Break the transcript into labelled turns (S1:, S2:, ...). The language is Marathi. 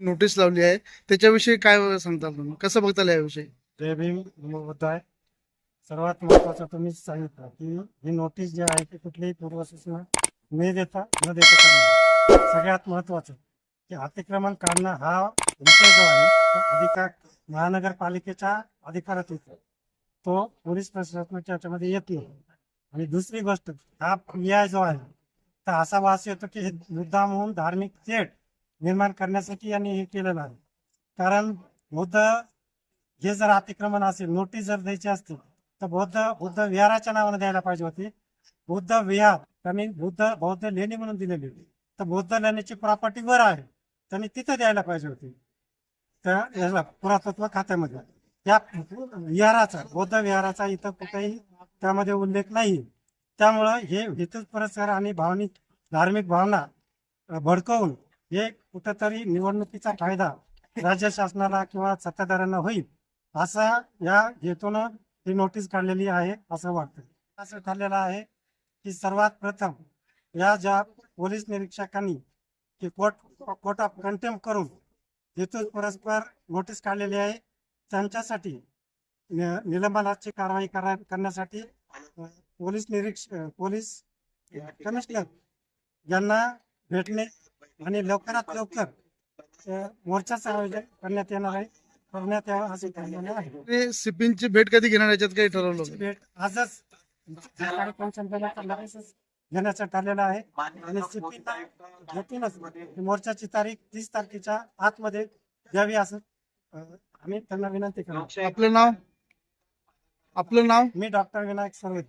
S1: नोटीस लावली आहे. त्याच्याविषयी काय सांगता तुम्ही कसं बघताल याविषयी?
S2: ते बी मुद्दा आहे. सर्वात महत्वाचं तुम्ही सांगितलं की ही नोटीस जी आहे ती कुठलीही पूर्वसूचना न देता न देता काढणं सगळ्यात महत्वाचं की अतिक्रमण काढणं हा विषय जो आहे तो अधिकार महानगरपालिकेच्या अधिकारात येतो. तो पोलीस प्रशासनाच्या याच्यामध्ये येत. नाही आणि दुसरी गोष्ट हा पर्याय जो आहे तर असा वास येतो की मुद्दा म्हणून होऊन धार्मिक थेट निर्माण करण्यासाठी यांनी हे केलेलं आहे. कारण बुद्ध हे जर अतिक्रमण असेल नोटीस जर द्यायची असतील तर बौद्ध बुद्ध विहाराच्या नावाने द्यायला पाहिजे होती. बुद्ध विहार त्यांनी बुद्ध बौद्ध लेणी म्हणून दिलेली होती. तर बौद्ध लेणीची प्रॉपर्टी वर आहे त्यांनी तिथं द्यायला पाहिजे होती. त्या याला पुरातत्व खात्यामध्ये. या विहाराचा बौद्ध विहाराचा इथं कुठेही त्यामध्ये उल्लेख नाही. त्यामुळं हे हेतुच पुरस्कार आणि भावनिक धार्मिक भावना भडकवून हे कुठंतरी निवडणुकीचा फायदा राज्य शासनाला किंवा सत्ताधाऱ्यांना होईल असा या हेतून ही नोटीस काढलेली आहे असं वाटतं. असं ठरलेलं आहे की सर्वात प्रथम या ज्या पोलीस निरीक्षकांनी की कोर्ट कोर्ट ऑफ कंटेम करून हेतू परस्पर नोटीस काढलेली आहे त्यांच्यासाठी निलंबनाची कारवाई करा करण्यासाठी पोलीस निरीक्ष अ, पोलीस कमिशनर यांना भेटणे आणि लवकरात लवकर मोर्चाचं आयोजन करण्यात येणार आहे करण्यात यावं असे ठरलेलं आहे.
S1: सिपिनची भेट कधी घेणार? याच्यात काही ठरवलं?
S2: भेट आजच कार्यक्रम घेण्याचं ठरलेलं आहे. आणि CP घेतीलच. मोर्चाची तारीख तीस तारखेच्या आतमध्ये द्यावी असं आम्ही त्यांना विनंती करू
S1: आपलं नाव? आपलं नाव?
S2: मी डॉक्टर विनायक सर्वे.